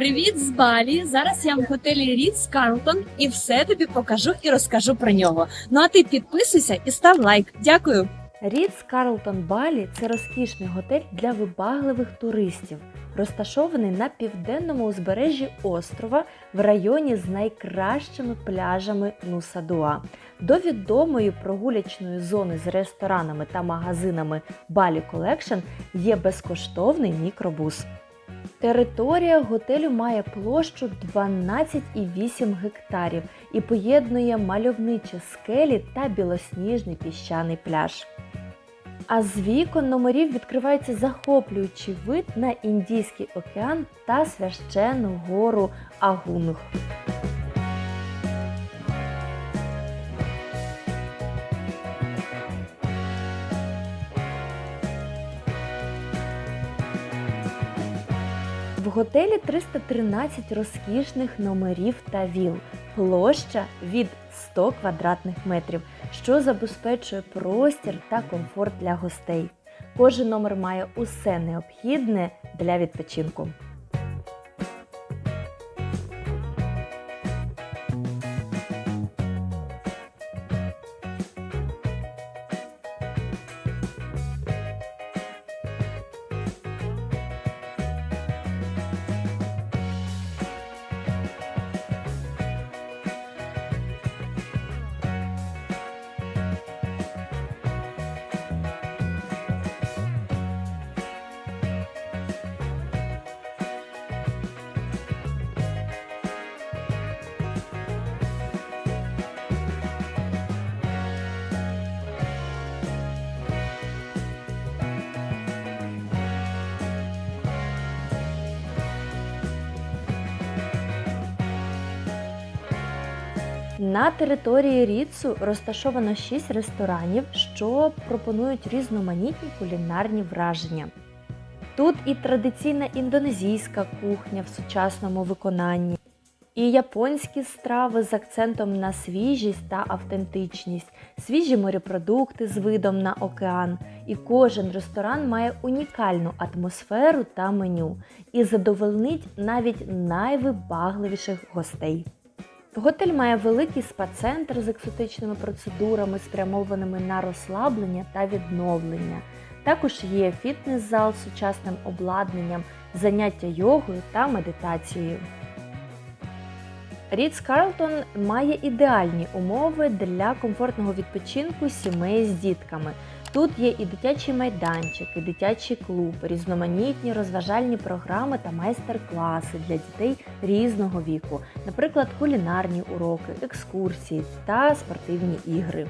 Привіт з Балі. Зараз я в готелі Ріц Карлтон і все тобі покажу і розкажу про нього. Ну а ти підписуйся і став лайк. Дякую. Ріц Карлтон Балі це розкішний готель для вибагливих туристів, розташований на південному узбережжі острова в районі з найкращими пляжами Нусадуа. До відомої прогулячної зони з ресторанами та магазинами Балі Колекшн є безкоштовний мікробус. Територія готелю має площу 12,8 гектарів і поєднує мальовничі скелі та білосніжний піщаний пляж. А з вікон номерів відкривається захоплюючий вид на Індійський океан та священну гору Агунг. Готелі 313 розкішних номерів та віл, площа від 100 квадратних метрів, що забезпечує простір та комфорт для гостей. Кожен номер має усе необхідне для відпочинку. На території Ріцу розташовано 6 ресторанів, що пропонують різноманітні кулінарні враження. Тут і традиційна індонезійська кухня в сучасному виконанні, і японські страви з акцентом на свіжість та автентичність, свіжі морепродукти з видом на океан. І кожен ресторан має унікальну атмосферу та меню і задовольнить навіть найвибагливіших гостей. Готель має великий спа-центр з екзотичними процедурами, спрямованими на розслаблення та відновлення. Також є фітнес-зал з сучасним обладнанням, заняття йогою та медитацією. Ріц Карлтон має ідеальні умови для комфортного відпочинку сімей з дітками. Тут є і дитячий майданчик, і дитячий клуб, різноманітні розважальні програми та майстер-класи для дітей різного віку, наприклад, кулінарні уроки, екскурсії та спортивні ігри.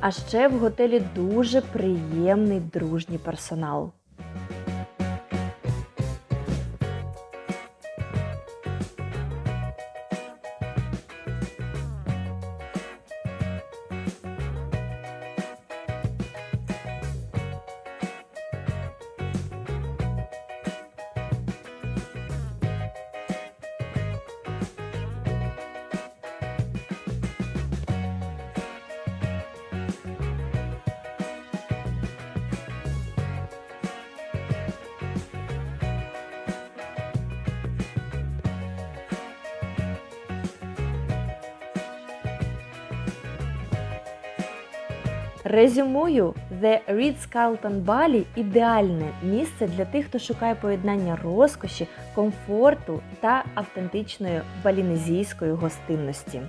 А ще в готелі дуже приємний дружній персонал. Резюмую, The Ritz-Carlton Bali – ідеальне місце для тих, хто шукає поєднання розкоші, комфорту та автентичної балінезійської гостинності.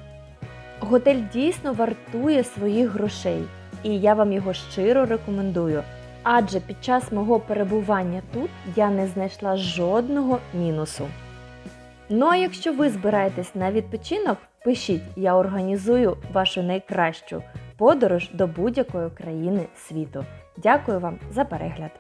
Готель дійсно вартує своїх грошей, і я вам його щиро рекомендую. Адже під час мого перебування тут я не знайшла жодного мінусу. Ну а якщо ви збираєтесь на відпочинок, пишіть, я організую вашу найкращу подорож до будь-якої країни світу. Дякую вам за перегляд!